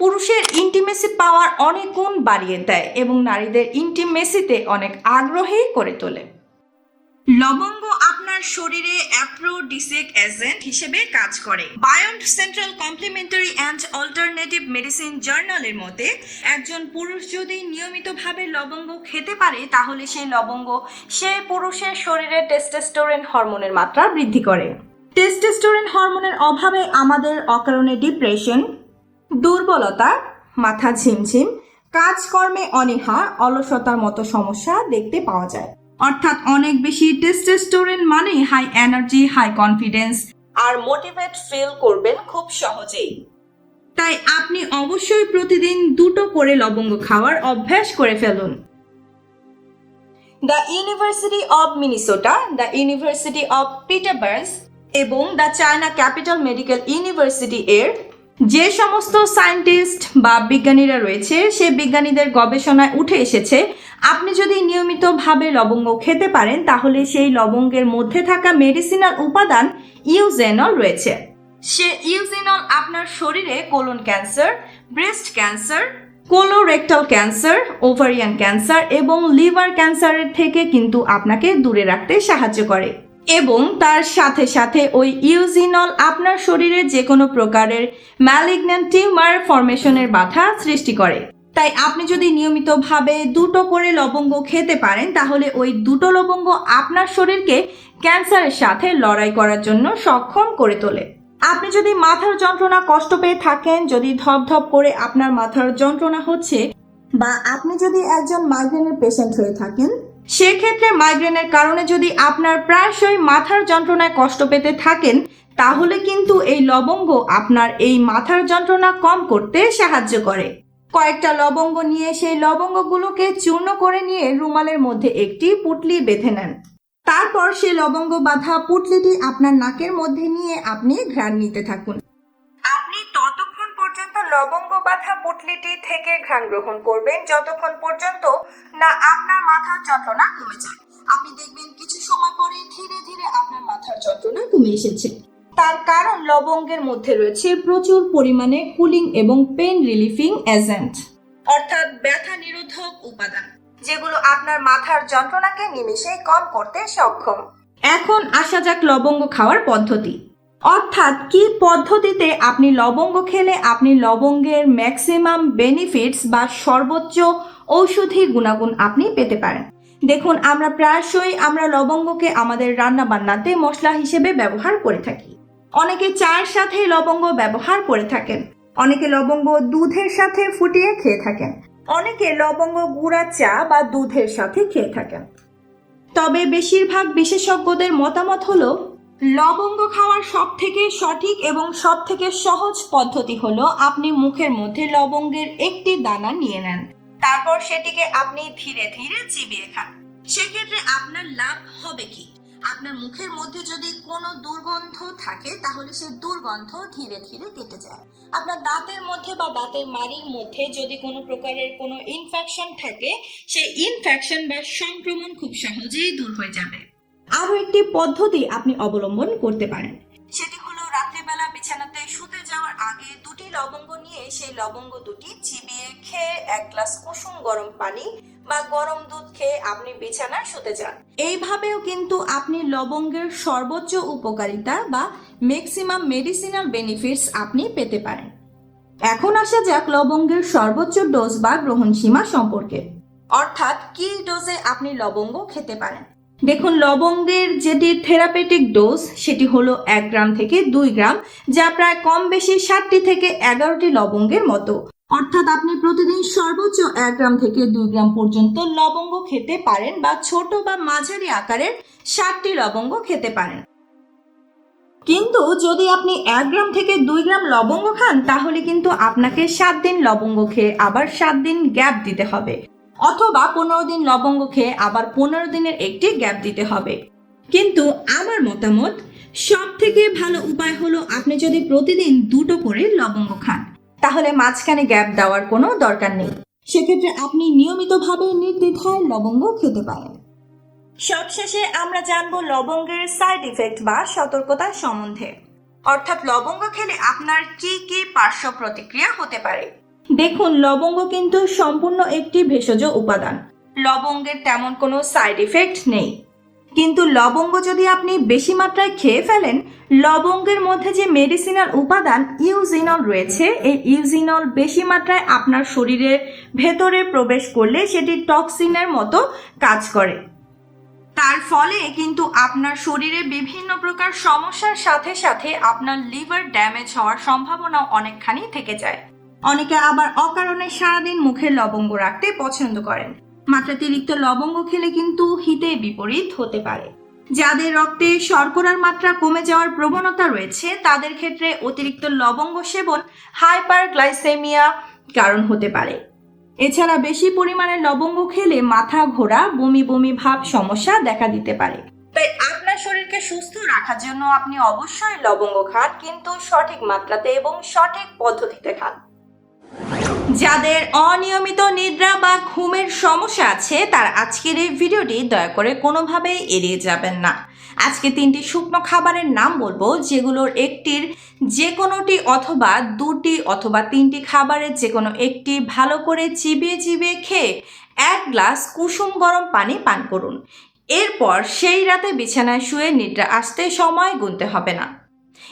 পুরুষের ইন্টিমেসি পাওয়ার অনেক গুণ বাড়িয়ে দেয় এবং নারীদের ইন্টিমেসিতে অনেক আগ্রহী করে তোলে। লবঙ্গ আপনার শরীরে অ্যাপ্রোডিসিক এজেন্ট হিসেবে কাজ করে। Beyond central complementary and alternative medicine জার্নালের মতে, একজন পুরুষ যদি নিয়মিতভাবে লবঙ্গ খেতে পারে, তাহলে সেই লবঙ্গ সেই পুরুষের শরীরে টেস্টোস্টেরন হরমোনের মাত্রা বৃদ্ধি করে। টেস্টোস্টেরন হরমোনের অভাবে আমাদের অকারণে ডিপ্রেশন দুর্বলতা, মাথা ঝিমঝিম, কাজকর্মে অনীহা, অলসতার মতো সমস্যা দেখতে পাওয়া যায়। অর্থাৎ অনেক বেশি টেস্টোস্টেরন মানে হাই এনার্জি হাই কনফিডেন্স আর মোটিভেট ফিল করবেন খুব সহজেই। তাই আপনি অবশ্যই প্রতিদিন দুটো করে লবঙ্গ খাওয়ার অভ্যাস করে ফেলুন। The university of Minnesota the university of Petersburg এবং the China capital medical university এর যে সমস্ত সায়েন্টিস্ট বা বিজ্ঞানীরা রয়েছে, সে বিজ্ঞানীদের গবেষণায় উঠে এসেছে। আপনি যদি নিয়মিতভাবে লবঙ্গ খেতে পারেন, তাহলে সেই লবঙ্গের মধ্যে থাকা মেডিসিনাল উপাদান ইউজেনল রয়েছে। সে ইউজেনল আপনার শরীরে colon cancer, breast cancer colorectal cancer ovarian cancer এবং লিভার ক্যান্সারের থেকে কিন্তু আপনাকে দূরে রাখতে সাহায্য করে। এবং তার সাথে সাথে ওই ইউজিনল আপনার শরীরে যে কোনো প্রকারের ম্যালিগন্যান্ট টিউমার ফরমেশনের বাধা সৃষ্টি করে। তাই আপনি যদি নিয়মিতভাবে দুটো করে লবঙ্গ খেতে পারেন, তাহলে ওই দুটো লবঙ্গ আপনার শরীরকে ক্যান্সারের সাথে লড়াই করার জন্য সক্ষম করে তোলে। আপনি যদি মাথার যন্ত্রণা কষ্ট পেয়ে থাকেন, যদি ধপধপ করে আপনার মাথার যন্ত্রণা হচ্ছে, বা আপনি যদি একজন মাইগ্রেনের পেশেন্ট হয়ে থাকেন সেক্ষেত্রে মাইগ্রেনের কারণে যদি আপনার প্রায়শই মাথার যন্ত্রণায় কষ্ট পেতে থাকেন, তাহলে কিন্তু এই লবঙ্গ আপনার এই মাথার যন্ত্রণা কম করতে সাহায্য করে। কয়েকটা লবঙ্গ নিয়ে সেই লবঙ্গগুলোকে চূর্ণ করে নিয়ে রুমালের মধ্যে একটি পুটলি বেঁধে নেন। তারপর সেই লবঙ্গ বাঁধা পুটলিটি আপনার নাকের মধ্যে নিয়ে আপনি ঘ্রাণ নিতে থাকুন। পর্যন্ত লবঙ্গ বাঁধা পুটলিটি থেকে ঘ্রাণ গ্রহণ করবেন। যতক্ষণ পর্যন্ত না আপনার মাথার যন্ত্রণা কমে যায়। আপনি দেখবেন কিছু সময় পরে ধীরে ধীরে আপনার মাথার যন্ত্রণা কমে এসেছে। তার কারণ লবঙ্গের মধ্যে রয়েছে প্রচুর পরিমাণে কুলিং এবং পেন রিলিফিং এজেন্ট, অর্থাৎ ব্যথা নিরোধক উপাদান, যেগুলো আপনার মাথার যন্ত্রণাকে নিমেষেই কম করতে সক্ষম। এখন আসা যাক লবঙ্গ খাওয়ার পদ্ধতি। অর্থাৎ কি পদ্ধতিতে আপনি লবঙ্গ খেলে আপনি লবঙ্গের ম্যাক্সিমাম বেনিফিটস বা সর্বোচ্চ ঔষধি গুণাগুণ আপনি পেতে পারেন? দেখুন, আমরা প্রায়শই আমরা লবঙ্গকে আমাদের রান্না বান্নাতে মশলা হিসেবে ব্যবহার করে থাকি। অনেকে চায়ের সাথে লবঙ্গ ব্যবহার করে থাকেন। অনেকে লবঙ্গ দুধের সাথে ফুটিয়ে খেয়ে থাকেন। অনেকে লবঙ্গ গুঁড়া চা বা দুধের সাথে খেয়ে থাকেন। তবে বেশিরভাগ বিশেষজ্ঞদের মতামত হলো লবঙ্গ খাওয়ার সব থেকে সঠিক এবং সব থেকে সহজ পদ্ধতি হলো আপনি মুখের মধ্যে লবঙ্গের একটি দানা নিয়ে নেন। তারপর সেটিকে আপনি ধীরে ধীরে চিবিয়ে খান। সেক্ষেত্রে আপনার লাভ হবে কি? আপনার মুখের মধ্যে যদি কোনো দুর্গন্ধ থাকে, তাহলে সে দুর্গন্ধ ধীরে ধীরে কেটে যায়। আপনার দাঁতের মধ্যে বা দাঁতের মাড়ির মধ্যে যদি কোনো প্রকারের কোনো ইনফেকশন থাকে, সেই ইনফেকশন বা সংক্রমণ খুব সহজেই দূর হয়ে যাবে। আরও একটি পদ্ধতি আপনি অবলম্বন করতে পারেন। সেটি হলো রাত্রিবেলা বিছানাতে শুতে যাওয়ার আগে দুটি লবঙ্গ নিয়ে সেই লবঙ্গ দুটি চিবিয়ে খেয়ে এক গ্লাস কুসুম গরম পানি বা গরম দুধ খেয়ে আপনি বিছানায় শুতে যান। এইভাবেও কিন্তু আপনি লবঙ্গের সর্বোচ্চ উপকারিতা বা ম্যাক্সিমাম মেডিসিনাল বেনিফিটস আপনি পেতে পারেন। এখন আসা যাক লবঙ্গের সর্বোচ্চ ডোজ বা গ্রহণ সীমা সম্পর্কে। অর্থাৎ কি ডোজে আপনি লবঙ্গ খেতে পারেন? দেখুন, লবঙ্গের যেটি থেরাপেটিক ডোজ, সেটি হলো এক গ্রাম থেকে দুই গ্রাম, যা প্রায় কম বেশি সাতটি থেকে এগারোটি লবঙ্গের মতো। অর্থাৎ আপনি প্রতিদিন সর্বোচ্চ এক গ্রাম থেকে দুই গ্রাম পর্যন্ত লবঙ্গ খেতে পারেন বা ছোট বা মাঝারি আকারের ষাটটি লবঙ্গ খেতে পারেন। কিন্তু যদি আপনি এক গ্রাম থেকে দুই গ্রাম লবঙ্গ খান, তাহলে কিন্তু আপনাকে সাত দিন লবঙ্গ খেয়ে আবার সাত দিন গ্যাপ দিতে হবে। অথবা পনেরো দিন লবঙ্গ খেয়ে আবার পনেরো দিনের একটি গ্যাপ দিতে হবে। কিন্তু আমার মতামত সব থেকে ভালো উপায় হলো আপনি যদি প্রতিদিন দুটো করে লবঙ্গ খান, তাহলে মাঝখানে গ্যাপ দেওয়ার কোনো দরকার নেই। সেক্ষেত্রে আপনি নিয়মিতভাবে নির্দ্বিধায় লবঙ্গ খেতে পারেন। সবশেষে আমরা জানব লবঙ্গের সাইড ইফেক্ট বা সতর্কতা সম্বন্ধে। অর্থাৎ লবঙ্গ খেলে আপনার কি কি পার্শ্ব প্রতিক্রিয়া হতে পারে? দেখুন, লবঙ্গ কিন্তু সম্পূর্ণ একটি ভেষজ উপাদান। লবঙ্গের তেমন কোনো সাইড ইফেক্ট নেই। কিন্তু লবঙ্গ যদি আপনি বেশি মাত্রায় খেয়ে ফেলেন, লবঙ্গের মধ্যে যে মেডিসিনাল উপাদান ইউজিনল রয়েছে, এই ইউজিনল বেশি মাত্রায় আপনার শরীরের ভেতরে প্রবেশ করলে সেটি টক্সিনের মতো কাজ করে। তার ফলে কিন্তু আপনার শরীরে বিভিন্ন প্রকার সমস্যার সাথে সাথে আপনার লিভার ড্যামেজ হওয়ার সম্ভাবনাও অনেকখানি থেকে যায়। অনেকে আবার অকারণে সারাদিন মুখে লবঙ্গ রাখতে পছন্দ করেন। মাত্রাতিরিক্ত লবঙ্গ খেলে কিন্তু হিতে বিপরীত হতে পারে। যাদের রক্তে শর্করার মাত্রা কমে যাওয়ার প্রবণতা রয়েছে, তাদের ক্ষেত্রে অতিরিক্ত লবঙ্গ সেবন হাইপার গ্লাইসেমিয়া কারণ হতে পারে। এছাড়া বেশি পরিমাণে লবঙ্গ খেলে মাথা ঘোরা, বমি বমি ভাব সমস্যা দেখা দিতে পারে। তাই আপনার শরীরকে সুস্থ রাখার জন্য আপনি অবশ্যই লবঙ্গ খান, কিন্তু সঠিক মাত্রাতে এবং সঠিক পদ্ধতিতে খান। যাদের অনিয়মিত নিদ্রা বা ঘুমের সমস্যা আছে, তার আজকের এই ভিডিওটি দয়া করে কোনোভাবেই এড়িয়ে যাবেন না। আজকে তিনটি শুকনো খাবারের নাম বলব, যেগুলোর একটির যে কোনোটি অথবা দুটি অথবা তিনটি খাবারের যে কোনো একটি ভালো করে চিবিয়ে চিবিয়ে খেয়ে এক গ্লাস কুসুম গরম পানি পান করুন। এরপর সেই রাতে বিছানায় শুয়ে নিদ্রা আসতে সময় গুনতে হবে না।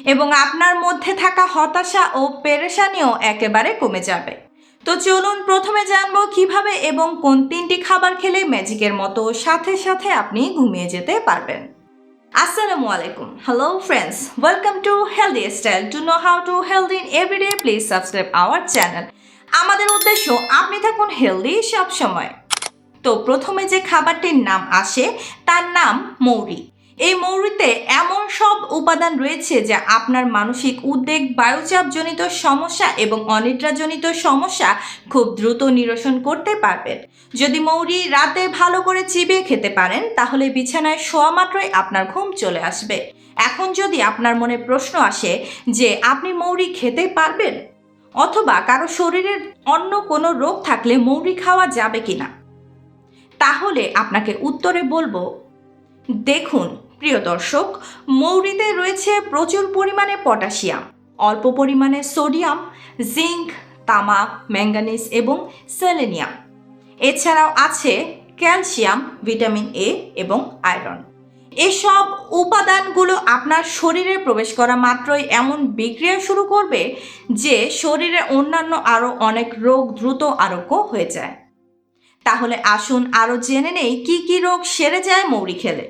এবং আপনার মধ্যে থাকা হতাশা ও পেরেশানিও একেবারে কমে যাবে। তো চলুন প্রথমে জানব কীভাবে এবং কোন তিনটি খাবার খেলে ম্যাজিকের মতো সাথে সাথে আপনি ঘুমিয়ে যেতে পারবেন। আসসালামু আলাইকুম। Hello friends welcome to healthy style to know how to healthy in everyday please subscribe our channel আমাদের উদ্দেশ্য, আপনি থাকুন হেলদি সব সময় তো প্রথমে যে খাবারটির নাম আসে, তার নাম মৌরি। এই মৌরিতে এমন সব উপাদান রয়েছে যা আপনার মানসিক উদ্বেগ, বায়ুচাপজনিত সমস্যা এবং অনিদ্রাজনিত সমস্যা খুব দ্রুত নিরসন করতে পারবেন। যদি মৌরি রাতে ভালো করে চিবিয়ে খেতে পারেন, তাহলে বিছানায় শোয়া মাত্রই আপনার ঘুম চলে আসবে। এখন যদি আপনার মনে প্রশ্ন আসে যে, আপনি মৌরি খেতে পারবেন? অথবা কারও শরীরের অন্য কোনো রোগ থাকলে মৌরি খাওয়া যাবে কিনা? তাহলে আপনাকে উত্তরে বলব, দেখুন প্রিয় দর্শক, মৌরিতে রয়েছে প্রচুর পরিমাণে পটাশিয়াম। অল্প পরিমাণে সোডিয়াম, জিঙ্ক তামা ম্যাঙ্গানিজ এবং সেলেনিয়াম। এছাড়াও আছে ক্যালসিয়াম, ভিটামিন এ এবং আয়রন। এসব উপাদানগুলো আপনার শরীরে প্রবেশ করা মাত্রই এমন বিক্রিয়া শুরু করবে যে শরীরে অন্যান্য আরও অনেক রোগ দ্রুত আরোগ্য হয়ে যায়। তাহলে আসুন আরও জেনে নেই কি কি রোগ সেরে যায় মৌরি খেলে।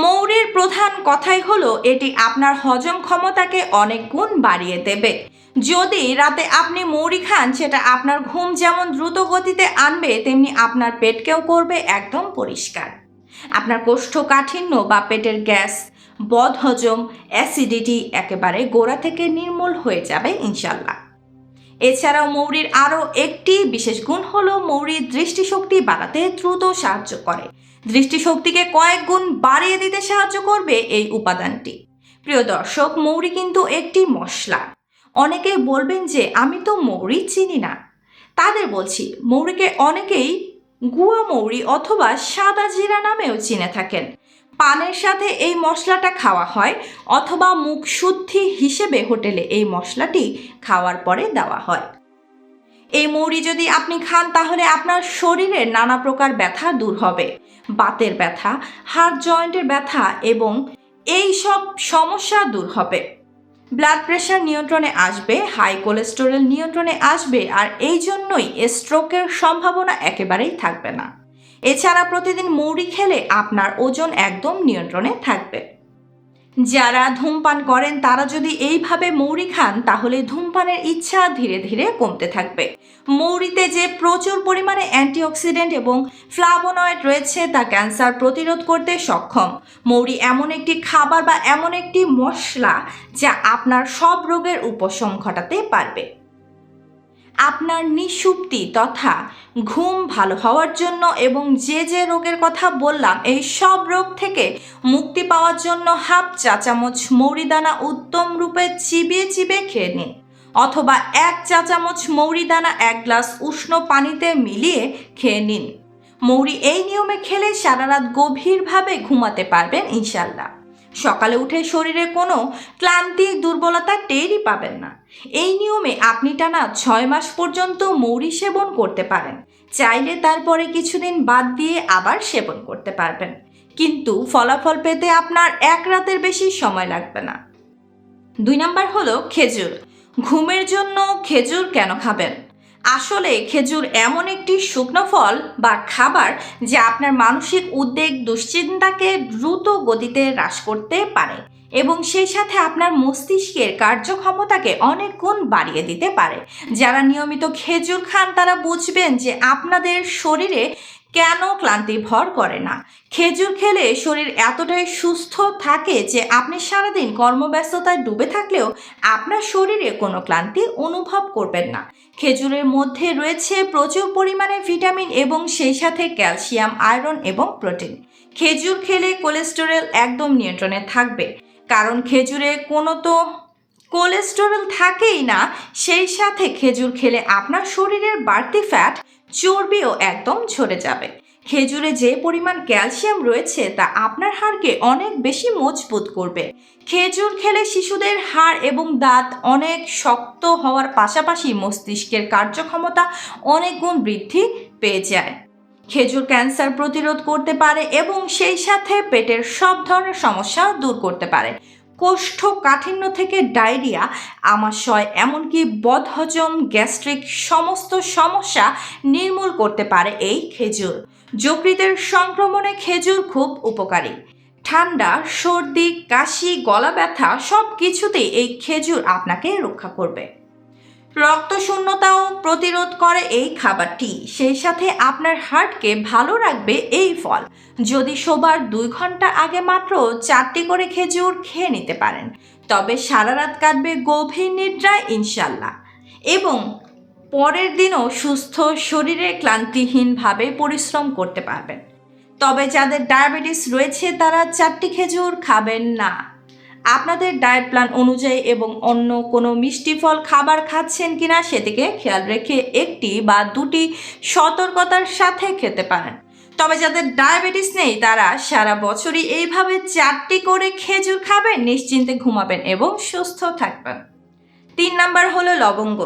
মৌরির প্রধান কথাই হলো, এটি আপনার হজম ক্ষমতাকে অনেক গুণ বাড়িয়ে দেবে। যদি রাতে আপনি মৌরি খান, সেটা আপনার ঘুম যেমন দ্রুত গতিতে আনবে, তেমনি আপনার পেটকেও করবে একদম পরিষ্কার। আপনার কোষ্ঠকাঠিন্য বা পেটের গ্যাস, বদহজম, অ্যাসিডিটি একেবারে গোড়া থেকে নির্মূল হয়ে যাবে ইনশাল্লাহ এছাড়াও মৌরির আরও একটি বিশেষ গুণ হলো, মৌরির দৃষ্টিশক্তি বাড়াতে দ্রুত সাহায্য করে। দৃষ্টিশক্তিকে কয়েক গুণ বাড়িয়ে দিতে সাহায্য করবে এই উপাদানটি। প্রিয় দর্শক, মৌরি কিন্তু একটি মশলা। অনেকেই বলবেন যে, আমি তো মৌরি চিনি না। তাদের বলছি, মৌরিকে অনেকেই গুয়া মৌরি অথবা সাদা জিরা নামেও চিনে থাকেন। পানের সাথে এই মশলাটা খাওয়া হয় অথবা মুখ শুদ্ধি হিসেবে হোটেলে এই মশলাটি খাওয়ার পরে দেওয়া হয়। এই মৌরি যদি আপনি খান, তাহলে আপনার শরীরের নানা প্রকার ব্যথা দূর হবে। বাতের ব্যথা, হাড় জয়েন্টের ব্যথা এবং এই সব সমস্যা দূর হবে। ব্লাড প্রেশার নিয়ন্ত্রণে আসবে, হাই কোলেস্টেরল নিয়ন্ত্রণে আসবে, আর এই জন্যই স্ট্রোকের সম্ভাবনা একেবারেই থাকবে না। এছাড়া প্রতিদিন মৌরি খেলে আপনার ওজন একদম নিয়ন্ত্রণে থাকবে। যারা ধূমপান করেন, তারা যদি এইভাবে মৌরি খান, তাহলে ধূমপানের ইচ্ছা ধীরে ধীরে কমতে থাকবে। মৌরিতে যে প্রচুর পরিমাণে অ্যান্টিঅক্সিডেন্ট এবং ফ্লাভোনয়েড রয়েছে, তা ক্যান্সার প্রতিরোধ করতে সক্ষম। মৌরি এমন একটি খাবার বা এমন একটি মশলা, যা আপনার সব রোগের উপশম ঘটাতে পারবে। আপনার নিঃশুক্তি তথা ঘুম ভালো হওয়ার জন্য এবং যে যে রোগের কথা বললাম, এই সব রোগ থেকে মুক্তি পাওয়ার জন্য হাফ চা চামচ মৌরি দানা উত্তম রূপে চিবিয়ে চিবিয়ে খেয়ে নিন অথবা এক চা চামচ মৌরি দানা এক গ্লাস উষ্ণ পানিতে মিলিয়ে খেয়ে নিন। মৌরি এই নিয়মে খেলে সারা রাত গভীরভাবে ঘুমাতে পারবেন ইনশাল্লাহ সকালে উঠে শরীরে কোনো ক্লান্তি, দুর্বলতা টেরই পাবেন না। এই নিয়মে আপনি টানা ছয় মাস পর্যন্ত মৌরি সেবন করতে পারেন। চাইলে তারপরে কিছুদিন বাদ দিয়ে আবার সেবন করতে পারবেন। কিন্তু ফলাফল পেতে আপনার এক রাতের বেশি সময় লাগবে না। দুই নাম্বার হলো খেজুর। ঘুমের জন্য খেজুর কেন খাবেন? আসলে খেজুর এমন একটি শুকনো ফল বা খাবার যা আপনার মানসিক উদ্বেগ, দুশ্চিন্তাকে দ্রুত গতিতে হ্রাস করতে পারে এবং সেই সাথে আপনার মস্তিষ্কের কার্যক্ষমতাকে অনেক গুণ বাড়িয়ে দিতে পারে। যারা নিয়মিত খেজুর খান, তারা বুঝবেন যে আপনাদের শরীরে কেন ক্লান্তি ভর করে না? খেজুর খেলে শরীর এতটাই সুস্থ থাকে যে আপনি সারাদিন কর্মব্যস্ততায় ডুবে থাকলেও আপনার শরীরে কোনো ক্লান্তি অনুভব করবেন না। খেজুরের মধ্যে রয়েছে প্রচুর পরিমাণে ভিটামিন এবং সেই সাথে ক্যালসিয়াম, আয়রন এবং প্রোটিন। খেজুর খেলে কোলেস্টেরল একদম নিয়ন্ত্রণে থাকবে। কারণ খেজুরে কোনো তো কোলেস্টেরল থাকেই না, সেই সাথে খেজুর খেলে আপনার শরীরের বাড়তি ফ্যাট চর্বিও একদম ঝরে যাবে। খেজুরে যে পরিমাণ ক্যালসিয়াম রয়েছে তা আপনার হাড়কে অনেক বেশি মজবুত করবে। খেজুর খেলে শিশুদের হাড় এবং দাঁত অনেক শক্ত হওয়ার পাশাপাশি মস্তিষ্কের কার্যক্ষমতা অনেক গুণ বৃদ্ধি পেয়ে যায়। খেজুর ক্যান্সার প্রতিরোধ করতে পারে এবং সেই সাথে পেটের সব ধরনের সমস্যা দূর করতে পারে। কোষ্ঠকাঠিন্য থেকে ডায়রিয়া, আমাশয়, এমনকি বদহজম, গ্যাস্ট্রিক সমস্ত সমস্যা নির্মূল করতে পারে এই খেজুর। যকৃতের সংক্রমণে খেজুর খুব উপকারী। ঠান্ডা, সর্দি, কাশি গলা ব্যথা সব কিছুতেই এই খেজুর আপনাকে রক্ষা করবে। রক্ত শূন্যতাও প্রতিরোধ করে এই খাবারটি। সেই সাথে আপনার হার্টকে ভালো রাখবে এই ফল। যদি শোবার দুই ঘণ্টা আগে মাত্র চারটি করে খেজুর খেয়ে নিতে পারেন, তবে সারা রাত কাটবে গভীর নিদ্রায় ইনশাল্লাহ এবং পরের দিনও সুস্থ শরীরে ক্লান্তিহীনভাবে পরিশ্রম করতে পারবেন। তবে যাদের ডায়াবেটিস রয়েছে, তারা চারটি খেজুর খাবেন না। আপনাদের ডায়েট প্ল্যান অনুযায়ী এবং অন্য কোনো মিষ্টি ফল খাবার খাচ্ছেন কিনা সেদিকে খেয়াল রেখে একটি বা দুটি সতর্কতার সাথে খেতে পারেন। তবে যাদের ডায়াবেটিস নেই, তারা সারা বছরই এইভাবে চারটি করে খেজুর খাবেন নিশ্চিন্তে ঘুমাবেন এবং সুস্থ থাকবেন। তিন নাম্বার হলো লবঙ্গ।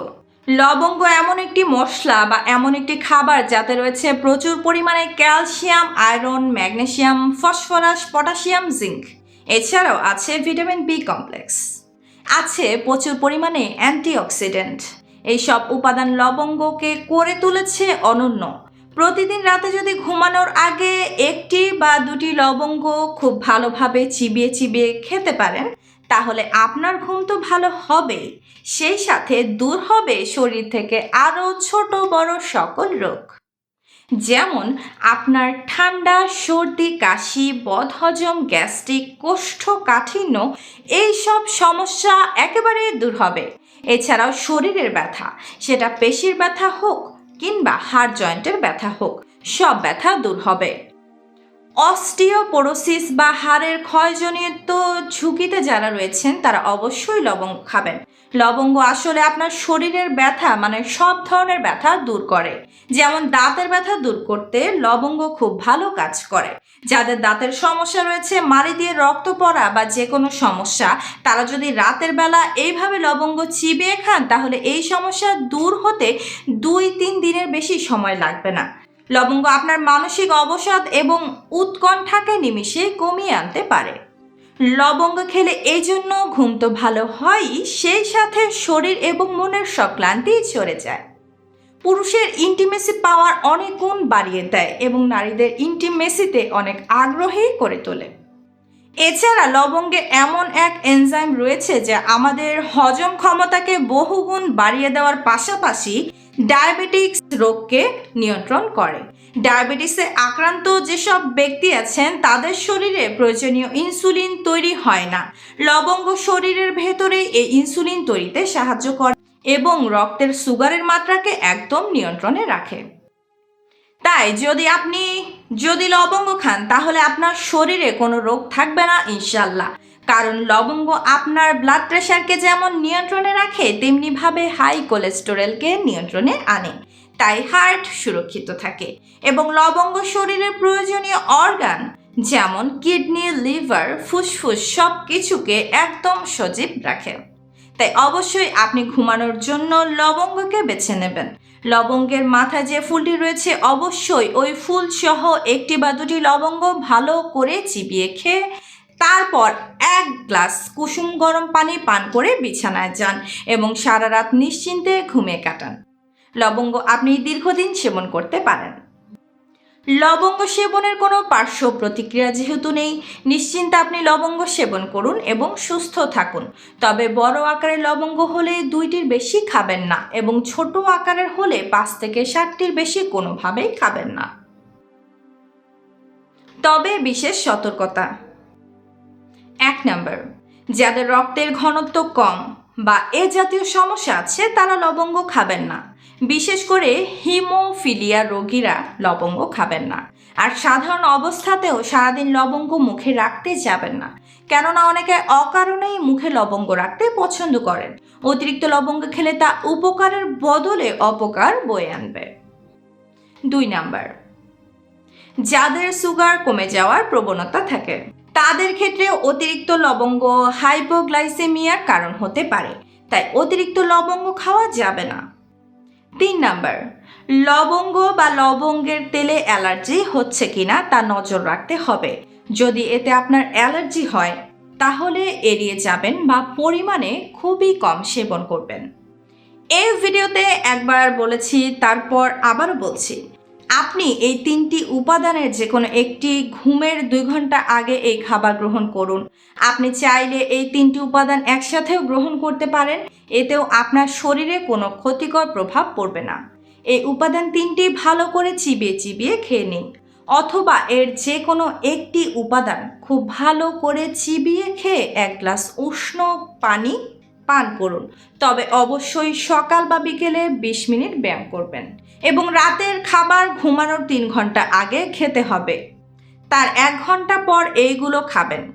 লবঙ্গ এমন একটি মশলা বা এমন একটি খাবার যাতে রয়েছে প্রচুর পরিমাণে calcium, iron, magnesium, phosphorus potassium zinc. এছাড়াও আছে ভিটামিন বি কমপ্লেক্স আছে প্রচুর পরিমাণে অ্যান্টিঅক্সিডেন্ট এইসব উপাদান লবঙ্গকে করে তুলেছে অনন্য। প্রতিদিন রাতে যদি ঘুমানোর আগে একটি বা দুটি লবঙ্গ খুব ভালোভাবে চিবিয়ে চিবিয়ে খেতে পারেন, তাহলে আপনার ঘুম তো ভালো হবেই সেই সাথে দূর হবে শরীর থেকে আরও ছোট বড় সকল রোগ। যেমন আপনার ঠান্ডা, সর্দি, কাশি, বদহজম, গ্যাস্ট্রিক, কোষ্ঠকাঠিন্য, এইসব সমস্যা একেবারে দূর হবে। এছাড়াও শরীরের ব্যথা, সেটা পেশির ব্যথা হোক কিংবা হাড় জয়েন্টের ব্যথা হোক, সব ব্যথা দূর হবে। অস্টিওপোরোসিস বা হাড়ের ক্ষয়জনিত ঝুঁকিতে যারা রয়েছেন, তারা অবশ্যই লবঙ্গ খাবেন। লবঙ্গ আসলে আপনার শরীরের ব্যথা মানে সব ধরনের ব্যথা দূর করে। যেমন দাঁতের ব্যথা দূর করতে লবঙ্গ খুব ভালো কাজ করে। যাদের দাঁতের সমস্যা রয়েছে মারি দিয়ে রক্ত পড়া বা যে কোনো সমস্যা, তারা যদি রাতের বেলা এইভাবে লবঙ্গ চিবিয়ে খান, তাহলে এই সমস্যা দূর হতে দুই তিন দিনের বেশি সময় লাগবে না। লবঙ্গ আপনার মানসিক অবসাদ এবং উৎকণ্ঠাকে নিমিশে কমিয়ে আনতে পারে। লবঙ্গ খেলে এই জন্য ঘুম তো ভালো হয়ই সেই সাথে শরীর এবং মনের সব ক্লান্তি যায়। পুরুষের ইন্টিমেসি পাওয়ার অনেক গুণ বাড়িয়ে দেয় এবং নারীদের ইন্টিমেসিতে অনেক আগ্রহী করে তোলে। এছাড়া লবঙ্গে এমন এক এনজাইম রয়েছে যা আমাদের হজম ক্ষমতাকে বহুগুণ বাড়িয়ে দেওয়ার পাশাপাশি ডায়াবেটিক্স রোগকে নিয়ন্ত্রণ করে। ডায়াবেটিসে আক্রান্ত যেসব ব্যক্তি আছেন, তাদের শরীরে প্রয়োজনীয় ইনসুলিন তৈরি হয় না। লবঙ্গ শরীরের ভেতরে এই ইনসুলিন তৈরিতে সাহায্য করে এবং রক্তের সুগারের মাত্রাকে একদম নিয়ন্ত্রণে রাখে। তাই যদি আপনি যদি লবঙ্গ খান, তাহলে আপনার শরীরে কোনো রোগ থাকবে না ইনশাল্লাহ কারণ লবঙ্গ আপনার ব্লাড প্রেশারকে যেমন নিয়ন্ত্রণে রাখে, তেমনিভাবে হাই কোলেস্টেরলকে নিয়ন্ত্রণে আনে। তাই হার্ট সুরক্ষিত থাকে এবং লবঙ্গ শরীরের প্রয়োজনীয় অর্গান যেমন কিডনি, লিভার, ফুসফুস সব কিছুকে একদম সজীব রাখে। তাই অবশ্যই আপনি ঘুমানোর জন্য লবঙ্গকে বেছে নেবেন। লবঙ্গের মাথায় যে ফুলটি রয়েছে অবশ্যই ওই ফুল সহ একটি বা দুটি লবঙ্গ ভালো করে চিবিয়ে খেয়ে তারপর এক গ্লাস কুসুম গরম পানি পান করে বিছানায় যান এবং সারা রাত নিশ্চিন্তে ঘুমিয়ে কাটান। লবঙ্গ আপনি দীর্ঘদিন সেবন করতে পারেন। লবঙ্গ সেবনের কোনো পার্শ্ব প্রতিক্রিয়া যেহেতু নেই, নিশ্চিন্তে আপনি লবঙ্গ সেবন করুন এবং সুস্থ থাকুন। তবে বড় আকারের লবঙ্গ হলে দুইটির বেশি খাবেন না এবং ছোট আকারের হলে পাঁচ থেকে ষাটটির বেশি কোনোভাবেই খাবেন না। তবে বিশেষ সতর্কতা। এক নম্বর, যাদের রক্তের ঘনত্ব কম বা এ জাতীয় সমস্যা আছে, তারা লবঙ্গ খাবেন না। বিশেষ করে হিমোফিলিয়া রোগীরা লবঙ্গ খাবেন না। আর সাধারণ অবস্থাতেও সারাদিন লবঙ্গ মুখে রাখতে যাবেন না। কেননা অনেকে অকারণেই মুখে লবঙ্গ রাখতে পছন্দ করেন। অতিরিক্ত লবঙ্গ খেলে তা উপকারের বদলে অপকার বয়ে আনবে। দুই নাম্বার, যাদের সুগার কমে যাওয়ার প্রবণতা থাকে। তাদের ক্ষেত্রে অতিরিক্ত লবঙ্গ হাইপোগ্লাইসেমিয়ার কারণ হতে পারে। তাই অতিরিক্ত লবঙ্গ খাওয়া যাবে না। তিন নাম্বার, লবঙ্গ বা লবঙ্গের তেলে অ্যালার্জি হচ্ছে কিনা তা নজর রাখতে হবে। যদি এতে আপনার অ্যালার্জি হয়, তাহলে এড়িয়ে যাবেন বা পরিমাণে খুবই কম সেবন করবেন। এই ভিডিওতে একবার বলেছি, তারপর আবার বলছি আপনি এই তিনটি উপাদানের যে কোনো একটি ঘুমের দুই ঘণ্টা আগে এই খাবার গ্রহণ করুন। আপনি চাইলে এই তিনটি উপাদান একসাথেও গ্রহণ করতে পারেন, এতেও আপনার শরীরে কোনো ক্ষতিকর প্রভাব পড়বে না। এই উপাদান তিনটি ভালো করে চিবিয়ে চিবিয়ে খেয়ে নিন, অথবা এর যে কোনো একটি উপাদান খুব ভালো করে চিবিয়ে খেয়ে এক গ্লাস উষ্ণ পানি পান করুন। তবে অবশ্যই সকাল বা বিকেলে বিশ মিনিট ব্যায়াম করবেন। এবং রাতের খাবার ঘুমানোর তিন ঘণ্টা আগে খেতে হবে। তার এক ঘণ্টা পর এইগুলো খাবেন।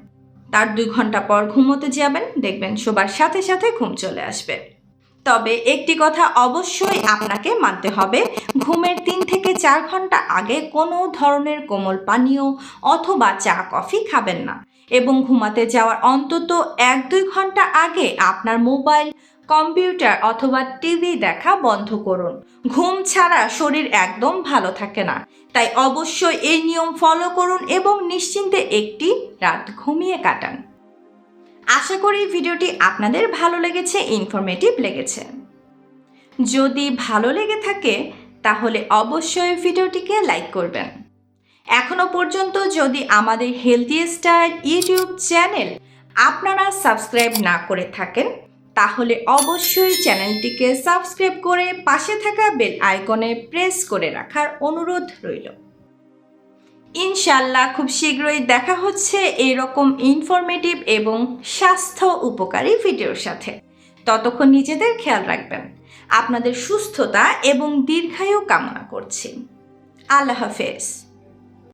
তার দুই ঘণ্টা পর ঘুমোতে যাবেন, দেখবেন শোবার সাথে সাথে ঘুম চলে আসবে। তবে একটি কথা অবশ্যই আপনাকে মানতে হবে, ঘুমের তিন থেকে চার ঘণ্টা আগে কোনো ধরনের কোমল পানীয় অথবা চা, কফি খাবেন না। এবং ঘুমাতে যাওয়ার অন্তত এক দুই ঘণ্টা আগে আপনার মোবাইল কম্পিউটার অথবা টিভি দেখা বন্ধ করুন। ঘুম ছাড়া শরীর একদম ভালো থাকে না। তাই অবশ্যই এই নিয়ম ফলো করুন এবং নিশ্চিন্তে একটি রাত ঘুমিয়ে কাটান। আশা করি ভিডিওটি আপনাদের ভালো লেগেছে ইনফরমেটিভ লেগেছে। যদি ভালো লেগে থাকে, তাহলে অবশ্যই ভিডিওটিকে লাইক করবেন। এখনও পর্যন্ত যদি আমাদের হেলদি স্টাইল ইউটিউব চ্যানেল আপনারা সাবস্ক্রাইব না করে থাকেন তাহলে অবশ্যই চ্যানেলটিকে সাবস্ক্রাইব করে পাশে থাকা বেল আইকনে প্রেস করে রাখার অনুরোধ রইল। ইনশাল্লাহ খুব শীঘ্রই দেখা হচ্ছে এরকম ইনফরমেটিভ এবং স্বাস্থ্য উপকারী ভিডিওর সাথে। ততক্ষণ নিজেদের খেয়াল রাখবেন। আপনাদের সুস্থতা এবং দীর্ঘায়ু কামনা করছি। আল্লাহ হাফেজ।